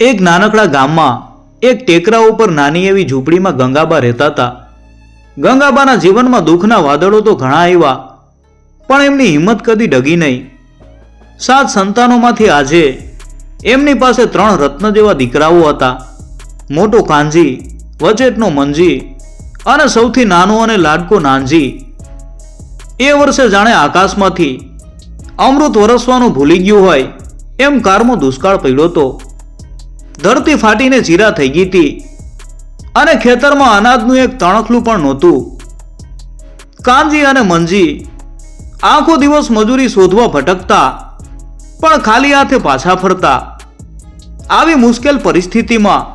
એક નાનકડા ગામમાં એક ટેકરા ઉપર નાની એવી ઝૂંપડીમાં ગંગાબા રહેતા હતા. ગંગાબાના જીવનમાં દુઃખના વાદળો તો ઘણા આવ્યા, પણ એમની હિંમત કદી ડગી નહીં. સાત સંતાનોમાંથી આજે એમની પાસે ત્રણ રત્ન જેવા દીકરાઓ હતા. મોટો કાંજી વચેટનો મંજી અને સૌથી નાનો અને લાડકો નાનજી. એ વર્ષે જાણે આકાશમાંથી અમૃત વરસવાનું ભૂલી ગયું હોય, એમ કારમો દુષ્કાળ પડ્યો હતો. ધરતી ફાટીને ચીરા થઈ ગઈ હતી. અને ખેતરમાં અનાજનું એક તણખલું પણ નહોતું. કાનજી અને મંજી આખો દિવસ મજૂરી શોધવા ભટકતા, પણ ખાલી હાથે પાછા ફરતા. આવી મુશ્કેલ પરિસ્થિતિમાં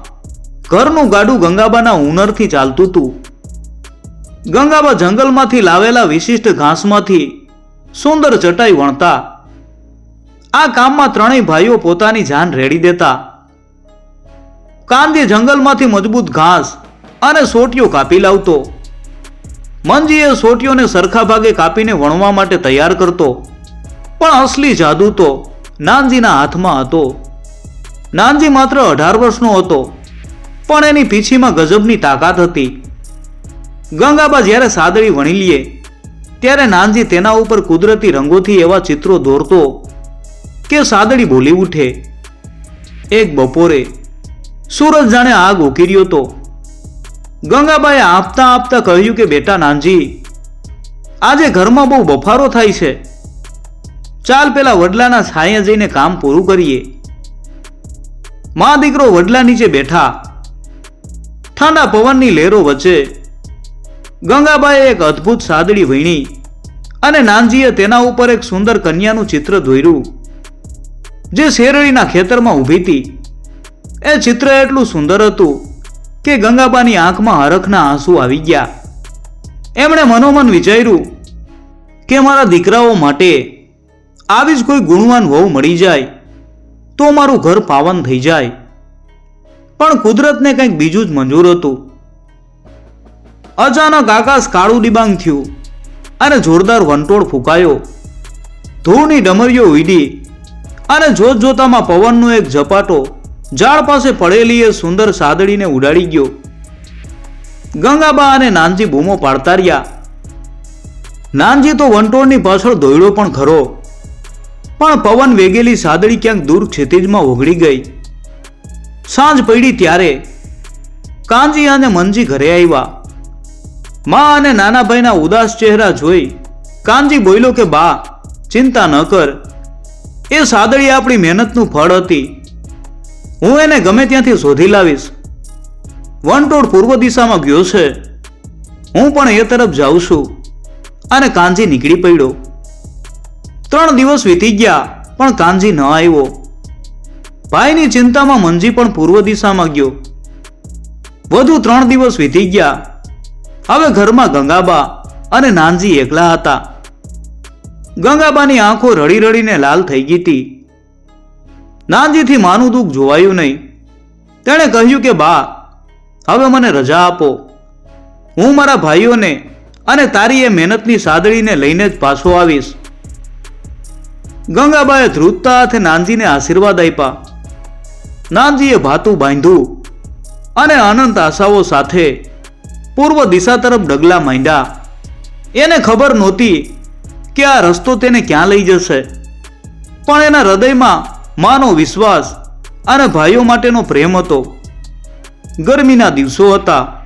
ઘરનું ગાડું ગંગાબાના હુનરથી ચાલતું હતું. ગંગાબા જંગલમાંથી લાવેલા વિશિષ્ટ ઘાસમાંથી સુંદર ચટાઈ વણતા. આ કામમાં ત્રણેય ભાઈઓ પોતાની જાન રેડી દેતા. કાંદી જંગલમાંથી મજબૂત ઘાસ અને સોટીઓ કાપી લાવતો. મનજીએ સોટીઓને સરખા ભાગે કાપીને વણવા માટે તૈયાર કરતો. પણ અસલી જાદુ તો નાનજીના હાથમાં હતો. નાનજી માત્ર અઢાર વર્ષનો હતો, પણ એની પીછીમાં ગજબની તાકાત હતી. ગંગાબા જ્યારે સાદડી વણી લીએ ત્યારે નાનજી તેના ઉપર કુદરતી રંગોથી એવા ચિત્રો દોરતો કે સાદડી બોલી ઉઠે. એક બપોરે સૂરજ જાણે આગ ઉકીર્યો તો ગંગાબાએ આપતા આપતા કહ્યું કે, બેટા નાનજી, આજે ઘરમાં બહુ બફારો થાય છે. ચાલ પેલા વડલાના છાંયે જઈને કામ પૂરું કરીએ. મા દીકરો વડલા નીચે બેઠા. ઠંડા પવનની લહેરો વચ્ચે ગંગાબાએ એક અદ્ભુત સાદડી વીણી અને નાનજીએ તેના ઉપર એક સુંદર કન્યાનું ચિત્ર દોર્યું, જે શેરડીના ખેતરમાં ઊભી હતી. એ ચિત્ર એટલું સુંદર હતું કે ગંગાબાની આંખમાં હરખના આંસુ આવી ગયા. એમણે મનોમન વિચાર્યું કે મારા દીકરાઓ માટે આવી જ કોઈ ગુણવાન વહુ મળી જાય તો મારું ઘર પાવન થઈ જાય. પણ કુદરતને કંઈક બીજું જ મંજૂર હતું. અચાનક આકાશ કાળું ડિબાંગ થયું અને જોરદાર વંટોળ ફૂંકાયો. ધૂળની ડમરીઓ વીડી અને જોત જોતામાં પવનનો એક ઝપાટો ઝાડ પાસે પડેલી એ સુંદર સાદડીને ઉડાડી ગયો. ગંગાબા અને નાનજી બૂમો પાડતા રહ્યા. નાનજી તો વંટોળની પાછળ દોયડો પણ ખરો. પણ પવન વેગેલી સાદડી ક્યાંક દૂર ક્ષિતિજમાં ઓગળી ગઈ. સાંજ પડી ત્યારે કાંજી અને મનજી ઘરે આવ્યા. મા અને નાના ભાઈના ઉદાસ ચહેરા જોઈ કાનજી બોલ્યો કે, બા, ચિંતા ન કર. એ સાદડી આપણી મહેનતનું ફળ હતી. હું એને ગમે ત્યાંથી શોધી લાવીશ. વનટોળ પૂર્વ દિશામાં ગયો છે. હું પણ એ તરફ જાઉં છું. અને કાનજી નીકળી પડ્યો. ત્રણ દિવસ વીતી ગયા, પણ કાનજી ન આવ્યો. ભાઈની ચિંતામાં મંજી પણ પૂર્વ દિશામાં ગયો. વધુ ત્રણ દિવસ વીતી ગયા. હવે ઘરમાં ગંગાબા અને નાનજી એકલા હતા. ગંગાબાની આંખો રડી રડીને લાલ થઈ ગઈ હતી. નાનજીથી માનું દુઃખ જોવાયું નહીં. તેણે કહ્યું કે, બા, હવે મને રજા આપો. હું મારા ભાઈઓને અને તારી એ મહેનતની સાદડીને લઈને જ પાછો આવીશ. ગંગાબાએ ધ્રુજતા હાથે નાનજીને આશીર્વાદ આપ્યા. નાનજીએ ભાતું બાંધ્યું અને અનંત આશાઓ સાથે પૂર્વ દિશા તરફ ડગલા માંડ્યા. એને ખબર નહોતી કે આ રસ્તો તેને ક્યાં લઈ જશે. પણ એના હૃદયમાં માનો વિશ્વાસ અને ભાઈઓ માટેનો પ્રેમ હતો. ગરમીના દિવસો હતા.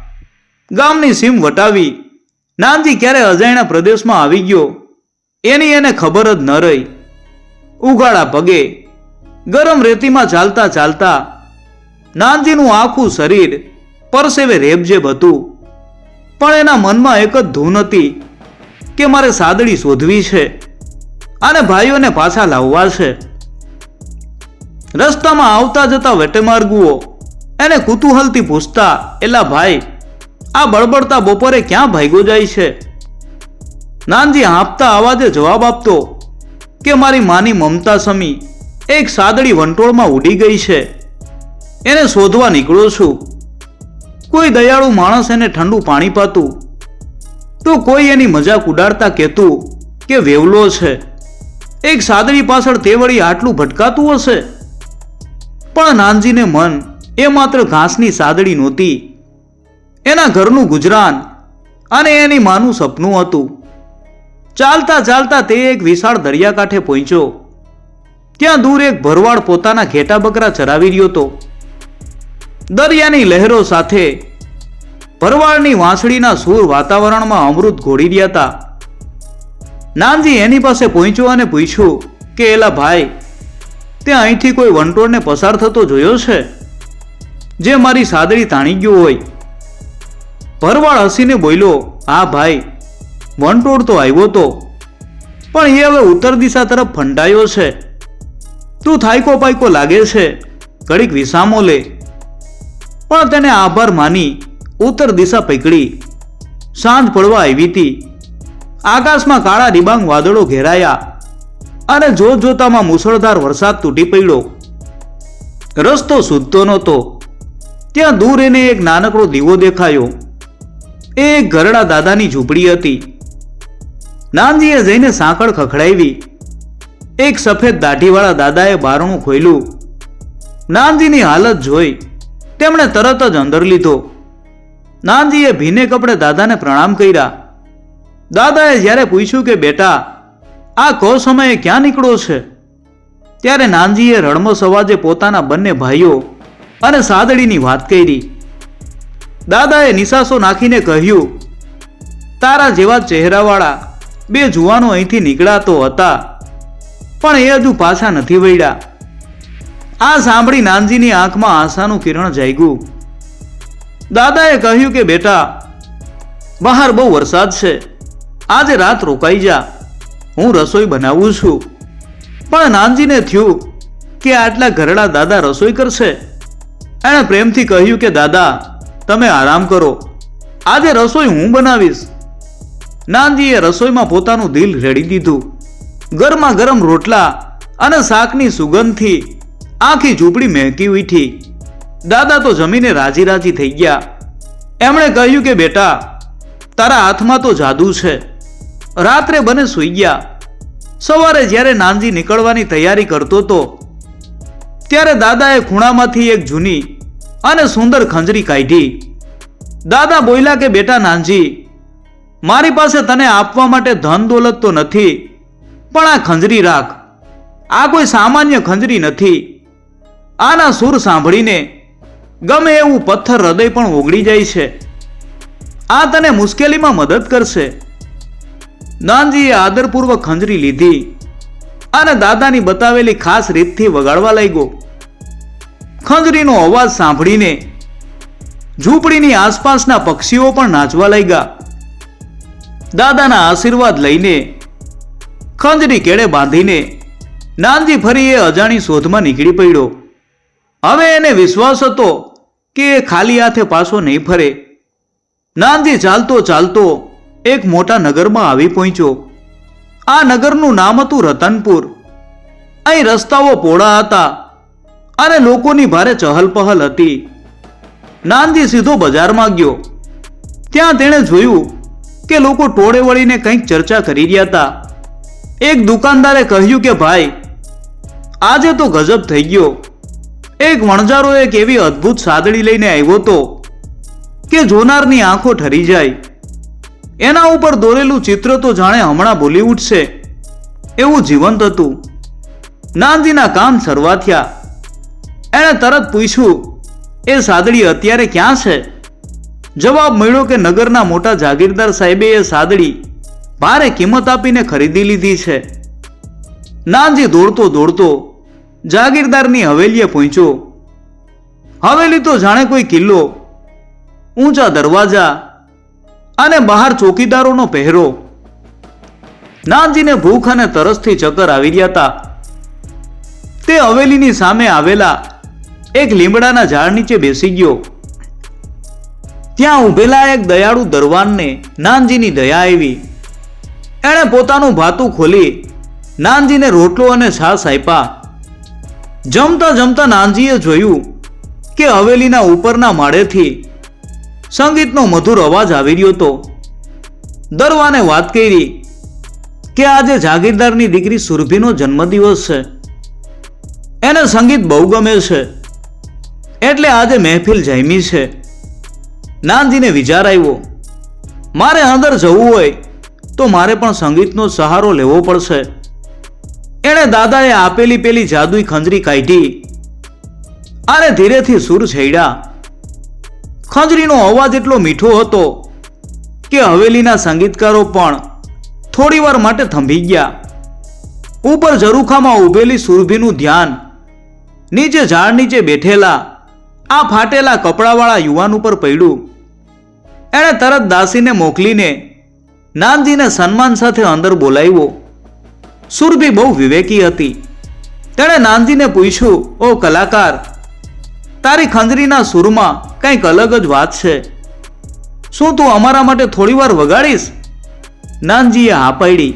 ગામની સીમ વટાવી નાનજી ક્યારે અજાણ્યા પ્રદેશમાં આવી ગયો એની એને ખબર જ ન રહી. ઉઘાડા પગે ગરમ રેતીમાં ચાલતા ચાલતા નાનજીનું આખું શરીર પરસેવે રેબજેબ હતું. પણ એના મનમાં એક જ ધૂન હતી કે મારે સાદડી શોધવી છે અને ભાઈઓને પાછા લાવવા છે. રસ્તામાં આવતા જતા વેટેમાર્ગુઓ એને કુતૂહલથી પૂછતા, એલા ભાઈ, આ બળબડતા બપોરે ક્યાં ભાગ્યો જાય છે? નાનજી હાંફતા અવાજે જવાબ આપતો, કે મારી માની મમતા સમી એક સાદડી વંટોળમાં ઉડી ગઈ છે. એને શોધવા નીકળો છું. કોઈ દયાળુ માણસ એને ઠંડુ પાણી પાતું. તો કોઈ એની મજાક ઉડાડતા કહેતું કે વેવલો છે. એક સાદડી પાછળ તે વળી આટલું ભટકાતું હશે? પણ નાનજીને મન એ માત્ર ઘાસની સાદડી નહોતી. એના ઘરનું ગુજરાન અને એની માનું સપનું હતું. ચાલતા ચાલતા તે એક વિશાળ દરિયાકાંઠે પહોંચ્યો. ત્યાં દૂર એક ભરવાડ પોતાના ઘેટા બકરા ચરાવી રહ્યો હતો. દરિયાની લહેરો સાથે ભરવાડની વાંસળીના સૂર વાતાવરણમાં અમૃત ઘોડી રહ્યા હતા. નાનજી એની પાસે પહોંચ્યો અને પૂછ્યું કે, એલા ભાઈ તે અહીંથી કોઈ વંટોળને પસાર થતો જોયો છે? જે મારી સાદડી તાણી ગયો હોય. ભરવાડ હસીને બોલ્યો, હા ભાઈ, વંટોળ તો આવ્યો તો. પણ એ હવે ઉત્તર દિશા તરફ ફંટાયો છે. તું થાયકો પાયકો લાગે છે. ઘડીક વિસામો લે. પણ તેને આભાર માની ઉત્તર દિશા પકડી. સાંજ પડવા આવી હતી. આકાશમાં કાળા ડિબાંગ વાદળો ઘેરાયા. અને જોત જોતામાં મુસળધાર વરસાદ તૂટી પડ્યો. રસ્તો સૂધતો નહોતો. ત્યાં દૂર એને એક નાનકડો દીવો દેખાયો. એ એક ઘરડા દાદાની ઝૂંપડી હતી. નાનજીએ જઈને સાંકળ ખખડાવી. એક સફેદ દાઢીવાળા દાદાએ બારણું ખોલ્યું નાનજીની હાલત જોઈ તેમણે તરત જ અંદર લીધો. નાનજીએ ભીને કપડે દાદાને પ્રણામ કર્યા. દાદાએ જ્યારે પૂછ્યું કે, બેટા આ કો સમયે ક્યાં નીકળો છે? ત્યારે નાનજીએ રડમસ અવાજે પોતાના બંને ભાઈઓ અને સાદડીની વાત કરી. દાદાએ નિશાસો નાખીને કહ્યું, તારા જેવા ચહેરાવાળા બે જુવાનો અહીંથી નીકળ્યા તો હતા, પણ એ હજુ પાછા નથી વળ્યા. આ સાંભળી નાનજીની આંખમાં આશાનું કિરણ જાગ્યું. દાદાએ કહ્યું કે, બેટા, બહાર બહુ વરસાદ છે. આજે રાત રોકાઈ જા. હું રસોઈ બનાવું છું. પણ નાનજીને થયું કે આટલા ઘરડા દાદા રસોઈ કરશે. એણે પ્રેમથી કહ્યું કે, દાદા, તમે આરામ કરો. આજે રસોઈ હું બનાવીશ. નાનજીએ રસોઈમાં પોતાનું દિલ રેડી દીધું. ગરમા ગરમ રોટલા અને શાકની સુગંધથી આખી ઝૂંપડી મહેકી ઉઠી. દાદા તો જમીને રાજી રાજી થઈ ગયા. એમણે કહ્યું કે, બેટા, તારા હાથમાં તો જાદુ છે. રાત્રે બને સૂઈ ગયા. સવારે જ્યારે નાનજી નીકળવાની તૈયારી કરતો હતો ત્યારે દાદાએ ખૂણામાંથી એક જૂની અને સુંદર ખંજરી કાઢી. દાદા બોલ્યા કે, બેટા નાનજી, મારી પાસે તને આપવા માટે ધન દોલત તો નથી, પણ આ ખંજરી રાખ. આ કોઈ સામાન્ય ખંજરી નથી. આના સૂર સાંભળીને ગમે એવું પથ્થર હૃદય પણ ઓગળી જાય છે. આ તને મુશ્કેલીમાં મદદ કરશે. નાનજીએ આદરપૂર્વક ખંજરી લીધી અને દાદાની બતાવેલી ખાસ રીતથી વગાડવા લાગ્યો. ખંજરીનો અવાજ સાંભળીને ઝૂંપડીની આસપાસના પક્ષીઓ પણ નાચવા લાગ્યા. દાદાના આશીર્વાદ લઈને ખંજરી કેળે બાંધીને નાનજી ફરી એ અજાણી શોધમાં નીકળી પડ્યો. હવે એને વિશ્વાસ હતો કે એ ખાલી હાથે પાછો નહીં ફરે. નાનજી ચાલતો ચાલતો એક મોટા નગરમાં આવી પહોંચ્યો. આ નગરનું નામ હતું રતનપુર. અહીં રસ્તાઓ પહોળા હતા અને લોકોની ભારે ચહલપહલ હતી. નાનજી સીધો બજારમાં ગયો ત્યાં તેણે જોયું કે લોકો ટોળે વળીને કંઈક ચર્ચા કરી રહ્યા હતા. એક દુકાનદારે કહ્યું કે, ભાઈ, આજે તો ગજબ થઈ ગયો. એક વણજારો એક એવી અદ્ભુત સાદડી લઈને આવ્યો તો કે જોનારની આંખો ઠરી જાય. એના ઉપર દોરેલું ચિત્ર તો જાણે હમણાં બોલી ઉઠશે એવું જીવંત હતું. નાનજીના કામ શરૂઆત થયા. એણે તરત પૂછ્યું, એ સાદડી અત્યારે ક્યાં છે? જવાબ મળ્યો કે નગરના મોટા જાગીરદાર સાહેબે એ સાદડી ભારે કિંમત આપીને ખરીદી લીધી છે. નાનજી દોડતો દોડતો જાગીરદારની હવેલીએ પહોંચ્યો હવેલી તો જાણે કોઈ કિલ્લો, ઊંચા દરવાજા અને બહાર ચોકીદારોનો પહેરો. નાનજીને ભૂખ અને તરસથી ચક્કર આવી રહ્યા હતા. તે હવેલીની સામે આવેલા એક લીમડાના ઝાડ નીચે બેસી ગયો. ત્યાં ઊભેલા એક દયાળુ દરવાનને નાનજીની દયા આવી. એણે પોતાનું ભાતું ખોલી, નાનજીને રોટલો અને છાશ આપ્યા. જમતા જમતા નાનજીએ જોયું કે હવેલીના ઉપરના માળેથી સંગીતનો મધુર અવાજ આવી રહ્યો હતો. દરવાને વાત કરી કે આજે જાગીરદારની દીકરી સુરભીનો જન્મદિવસ છે. એને સંગીત બહુ ગમે છે. એટલે આજે મહેફિલ જામી છે. નાનજીને વિચાર આવ્યો, મારે અંદર જવું હોય તો મારે પણ સંગીતનો સહારો લેવો પડશે. એણે દાદાએ આપેલી પેલી જાદુઈ ખંજરી કાઢી. અને ધીરેથી સૂર છેડ્યા. ખંજરીનો અવાજ એટલો મીઠો હતો કે હવેલીના સંગીતકારો પણ થોડીવાર માટે થંભી ગયા. ઉપર ઝરૂખામાં ઊભેલી સુરભીનું ધ્યાન, નીચે ઝાડ નીચે બેઠેલા, આ ફાટેલા કપડાવાળા યુવાન ઉપર પડ્યું. એણે તરત દાસીને મોકલીને નાનજીને સન્માન સાથે અંદર બોલાવ્યો. સુરભી બહુ વિવેકી હતી. તેણે નાનજીને પૂછ્યું, ઓ કલાકાર તારી ખંજરીના સૂરમાં કંઈક અલગ જ વાત છે. શું તું અમારા માટે થોડીવાર વગાડીશ? નાનજીએ હા પાડી.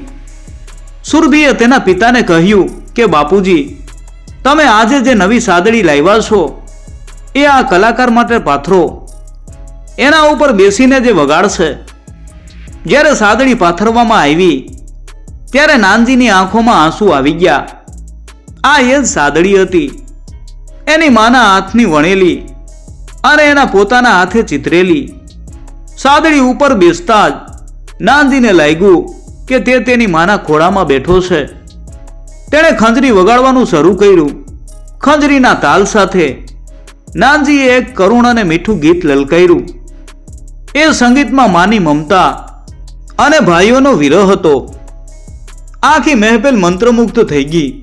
સુરભીએ તેના પિતાને કહ્યું કે, બાપુજી, તમે આજે જે નવી સાદડી લાવ્યા છો, એ આ કલાકાર માટે પાથરો. એના ઉપર બેસીને જે વગાડશે. જ્યારે સાદડી પાથરવામાં આવી, ત્યારે નાનજીની આંખોમાં આંસુ આવી ગયા. આ એ જ સાદડી હતી. એની માના હાથની વણેલી અને એના પોતાના હાથે ચિતરેલી. સાદડી ઉપર બેસતા જ નાનજીને લાગ્યું કે તે તેની માના ખોળામાં બેઠો છે. તેણે ખંજરી વગાડવાનું શરૂ કર્યું. ખંજરીના તાલ સાથે નાનજીએ એક કરુણ અને મીઠું ગીત લલકાર્યું. એ સંગીતમાં માની મમતા અને ભાઈઓનો વિરહ હતો. આખી મહેફિલ મંત્રમુગ્ધ થઈ ગઈ.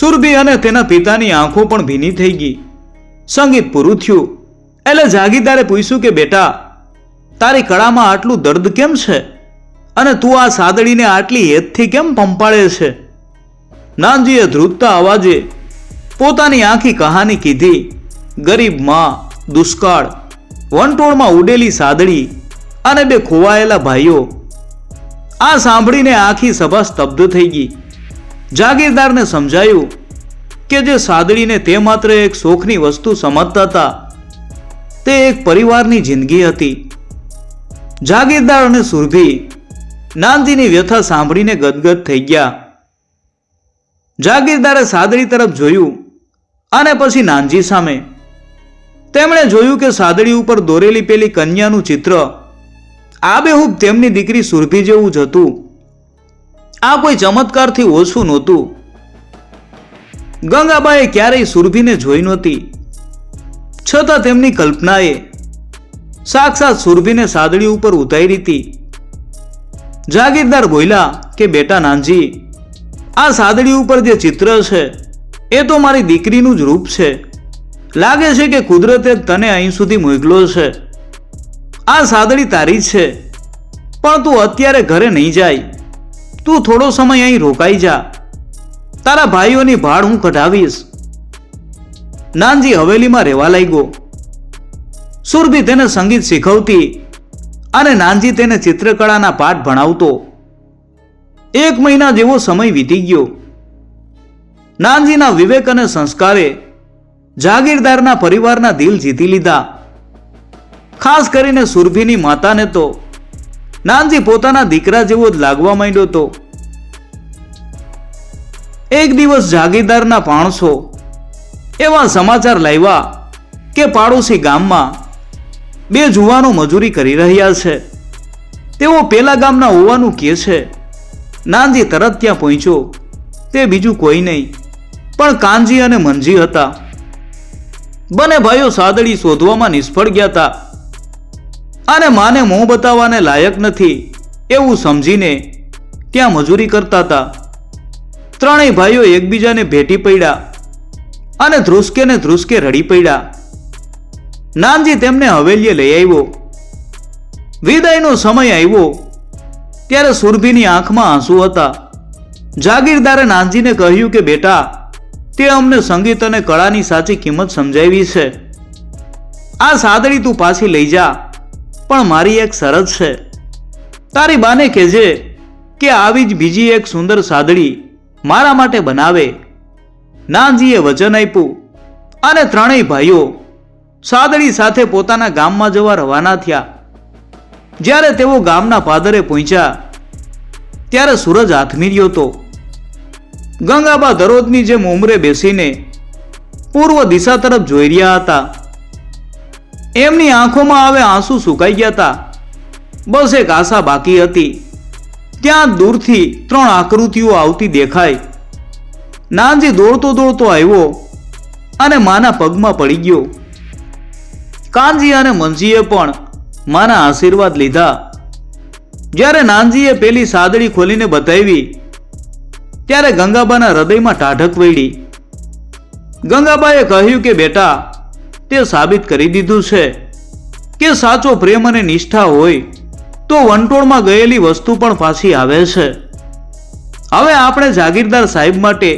સુરભી અને તેના પિતાની આંખો પણ ભીની થઈ ગઈ. સંગીત પૂરું થયું. એટલે જાગીરદારે પૂછ્યું કે, બેટા, તારી કળામાં આટલું દર્દ કેમ છે? અને તું આ સાદડીને આટલી હેતથી કેમ પંપાળે છે? નાનજીએ ધ્રુજતા અવાજે પોતાની આખી કહાની કીધી. ગરીબમાં, દુષ્કાળ, વંટોળમાં ઉડેલી સાદડી અને બે ખોવાયેલા ભાઈઓ. આ સાંભળીને આખી સભા સ્તબ્ધ થઈ ગઈ. જાગીરદારને સમજાયું કે જે સાદડીને તે માત્ર એક શોખની વસ્તુ સમજતા હતા, તે એક પરિવારની જિંદગી હતી. જાગીરદાર અને સુરભી નાનજીની વ્યથા સાંભળીને ગદગદ થઈ ગયા. જાગીરદારે સાદડી તરફ જોયું અને પછી નાનજી સામે તેમણે જોયું કે સાદડી ઉપર દોરેલી પેલી કન્યાનું ચિત્ર આબેહૂબ તેમની દીકરી સુરભી જેવું જ હતું. આ કોઈ ચમત્કારથી ઓછું નહોતું. ગંગાબાએ ક્યારેય સુરભીને જોઈ નહોતી. છતાં તેમની કલ્પનાએ સાક્ષાત સુરભીને સાદડી ઉપર ઉતારી હતી જાગીરદાર બોલ્યા કે, બેટા નાનજી, આ સાદડી ઉપર જે ચિત્ર છે, એ તો મારી દીકરીનું જ રૂપ છે. લાગે છે કે કુદરતે તને અહીં સુધી મોકલો છે. આ સાદડી તારી છે. પણ તું અત્યારે ઘરે નહીં જાય. તું થોડો સમય અહીં રોકાઈ જા. તારા ભાઈઓની ભાડ હું કઢાવીશ નાનજી હવેલીમાં રહેવા લાગ્યો. સુરભી તેને સંગીત શીખવતી અને નાનજી તેને ચિત્રકળાના પાઠ ભણાવતો. એક મહિના જેવો સમય વીતી ગયો. નાનજીના વિવેક અને સંસ્કારે જાગીરદારના પરિવારના દિલ જીતી લીધા. ખાસ કરીને સુરભીની માતાને તો નાનજી પોતાના દીકરા જેવો જ લાગવા માંડ્યો હતો એક દિવસ જાગીરદારના માણસો એવા સમાચાર લાવ્યા કે પાડોશી ગામમાં બે જુવાનો મજૂરી કરી રહ્યા છે. તેઓ પેલા ગામના હોવાનું કહે છે. નાનજી તરત ત્યાં પહોંચ્યો. તે બીજું કોઈ નહીં, પણ કાનજી અને મનજી હતા. બંને ભાઈઓ સાદડી શોધવામાં નિષ્ફળ ગયા હતા. અને માને મોં બતાવવાને લાયક નથી. એવું સમજીને ત્યાં મજૂરી કરતા હતા. ત્રણેય ભાઈઓ એકબીજાને ભેટી પડ્યા અને ધ્રુસકે ને ધ્રુસકે રડી પડ્યા. નાનજી તેમને હવેલીએ લઈ આવ્યો. વિદાયનો સમય આવ્યો ત્યારે સુરભીની આંખમાં આંસુ હતા. જાગીરદારે નાનજીને કહ્યું કે, બેટા, તે અમને સંગીત અને કળાની સાચી કિંમત સમજાવી છે. આ સાદડી તું પાછી લઈ જા. પણ મારી એક શરત છે. તારી બાને કહેજે કે આવી જ બીજી એક સુંદર સાદડી મારા માટે બનાવે. નાનજીએ વચન આપ્યું અને ત્રણેય ભાઈઓ સાદડી સાથે પોતાના ગામમાં જવા રવાના થયા. જ્યારે તેઓ ગામના પાદરે પહોંચ્યા, ત્યારે સૂરજ આથમીર્યો હતો. ગંગાબા દરોદની જેમ ઉમરે બેસીને પૂર્વ દિશા તરફ જોઈ રહ્યા હતા. એમની આંખોમાં હવે આંસુ સુકાઈ ગયા હતા બસ એક આશા બાકી હતી. ત્યાં દૂરથી ત્રણ આકૃતિઓ આવતી દેખાય. નાનજી દોડતો દોડતો આવ્યો અને માના પગમાં પડી ગયો. કાનજી અને મંજીએ પણ માના આશીર્વાદ લીધા. જ્યારે નાનજીએ પેલી સાદડી ખોલીને બતાવી, ત્યારે ગંગાબાના હૃદયમાં ટાઢક વળી ગંગાબાએ કહ્યું કે, બેટા તે સાબિત કરી દીધું છે કે સાચો પ્રેમ અને નિષ્ઠા હોય તો વંટોળમાં ગયેલી વસ્તુ પણ પાછી આવે છે. હવે આપણે જાગીરદાર સાહેબ માટે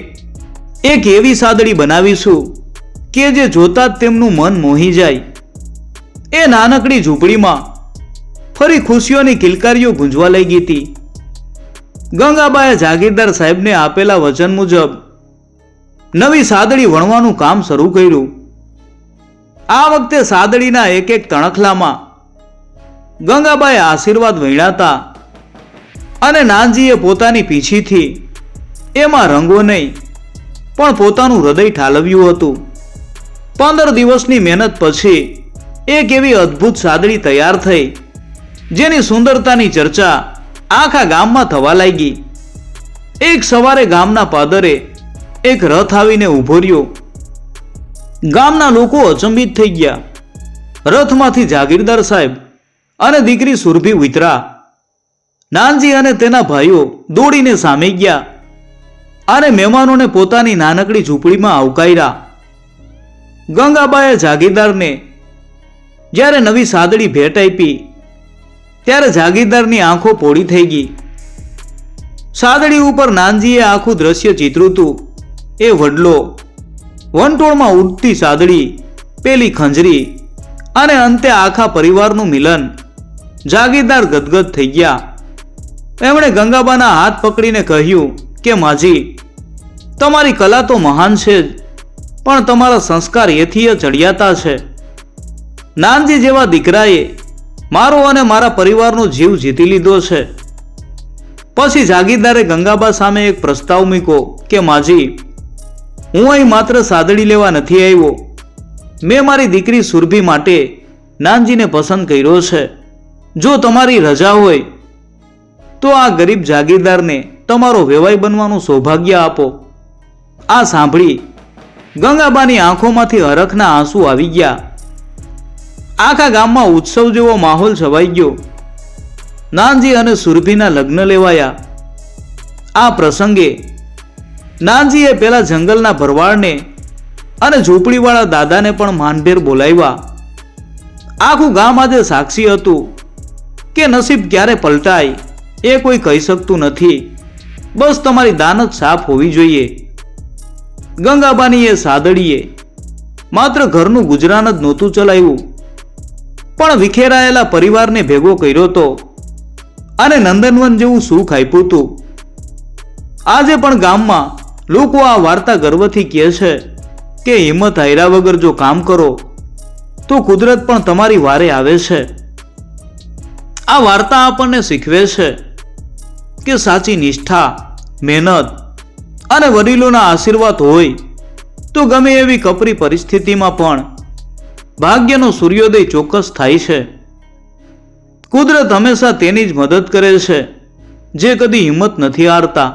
એક એવી સાદડી બનાવીશું કે જે જોતા જ તેમનું મન મોહી જાય. એ નાનકડી ઝૂંપડીમાં ફરી ખુશીઓની કિલકારીઓ ગુંજવા લઈ ગઈ હતી. ગંગાબાએ જાગીરદાર સાહેબને આપેલા વચન મુજબ નવી સાદડી વણવાનું કામ શરૂ કર્યું. આ વખતે સાદડીના એક એક તણખલામાં ગંગાબાએ આશીર્વાદ વીણાતા અને નાનજીએ પોતાની પીછીથી એમાં રંગો નહીં, પણ પોતાનું હૃદય ઠાલવ્યું હતું. પંદર દિવસની મહેનત પછી એક એવી અદ્ભુત સાદડી તૈયાર થઈ, જેની સુંદરતાની ચર્ચા આખા ગામમાં થવા લાગી. એક સવારે ગામના પાદરે એક રથ આવીને ઊભો રહ્યો. ગામના લોકો અચંબિત થઈ ગયા. રથમાંથી જાગીરદાર સાહેબ અને દીકરી સુરભી ઉતરા નાનજી અને તેના ભાઈઓ દોડીને સામે ગયા અને મહેમાનોને પોતાની નાનકડી ઝૂંપડીમાં આવકાર્યા. ગંગાબાએ જાગીરદારને જ્યારે નવી સાદડી ભેટ આપી, ત્યારે જાગીરદારની આંખો પોળી થઈ ગઈ. સાદડી ઉપર નાનજીએ આખું દ્રશ્ય ચિત્રું હતું એ વડલો વંટોળમાં ઉડતી સાદડી, પેલી ખંજરી અને અંતે આખા પરિવારનું મિલન. જાગીરદાર ગદગદ થઈ ગયા. એમણે ગંગાબાના હાથ પકડીને કહ્યું કે, માજી, તમારી કલા તો મહાન છે જ, પણ તમારા સંસ્કાર એથી ચડિયાતા છે. નાનજી જેવા દીકરાએ મારો અને મારા પરિવારનો જીવ જીતી લીધો છે. પછી જાગીરદારે ગંગાબા સામે એક પ્રસ્તાવ મૂક્યો કે, માજી હું અહીં માત્ર સાદડી લેવા નથી આવ્યો. મેં મારી દીકરી સુરભી માટે નાનજીને પસંદ કર્યો છે. જો તમારી રજા હોય, તો આ ગરીબ જાગીરદારને તમારો વેવાઈ બનવાનું સૌભાગ્ય આપો. આ સાંભળી ગંગાબાની આંખોમાંથી હરખના આંસુ આવી ગયા. આખા ગામમાં ઉત્સવ જેવો માહોલ છવાઈ ગયો. નાનજી અને સુરભીના લગ્ન લેવાયા. આ પ્રસંગે નાનજીએ પેલા જંગલના ભરવાડને અને ઝૂંપડીવાળા દાદાને પણ માનભેર બોલાવ્યા. આખું ગામ આજે સાક્ષી હતું કે નસીબ ક્યારે પલટાય એ કોઈ કહી શકતું નથી. બસ તમારી દાનત સાફ હોવી જોઈએ. ગંગાબાનીએ સાદડીએ. માત્ર ઘરનું ગુજરાન જ નહોતું ચલાવ્યું. પણ વિખેરાયેલા પરિવારને ભેગો કર્યો તો અને નંદનવન જેવું સુખ આપ્યું હતું. આજે પણ ગામમાં લોકો આ વાર્તા ગર્વથી કહે છે કે હિંમત હાર્યા વગર જો કામ કરો, તો કુદરત પણ તમારી વારે આવે છે. આ વાર્તા આપણને શીખવે છે કે સાચી નિષ્ઠા, મહેનત અને વડીલોના આશીર્વાદ હોય તો ગમે એવી કપરી પરિસ્થિતિમાં પણ ભાગ્યનો સૂર્યોદય ચોક્કસ થાય છે. કુદરત હંમેશા તેની જ મદદ કરે છે, જે કદી હિંમત નથી હારતા.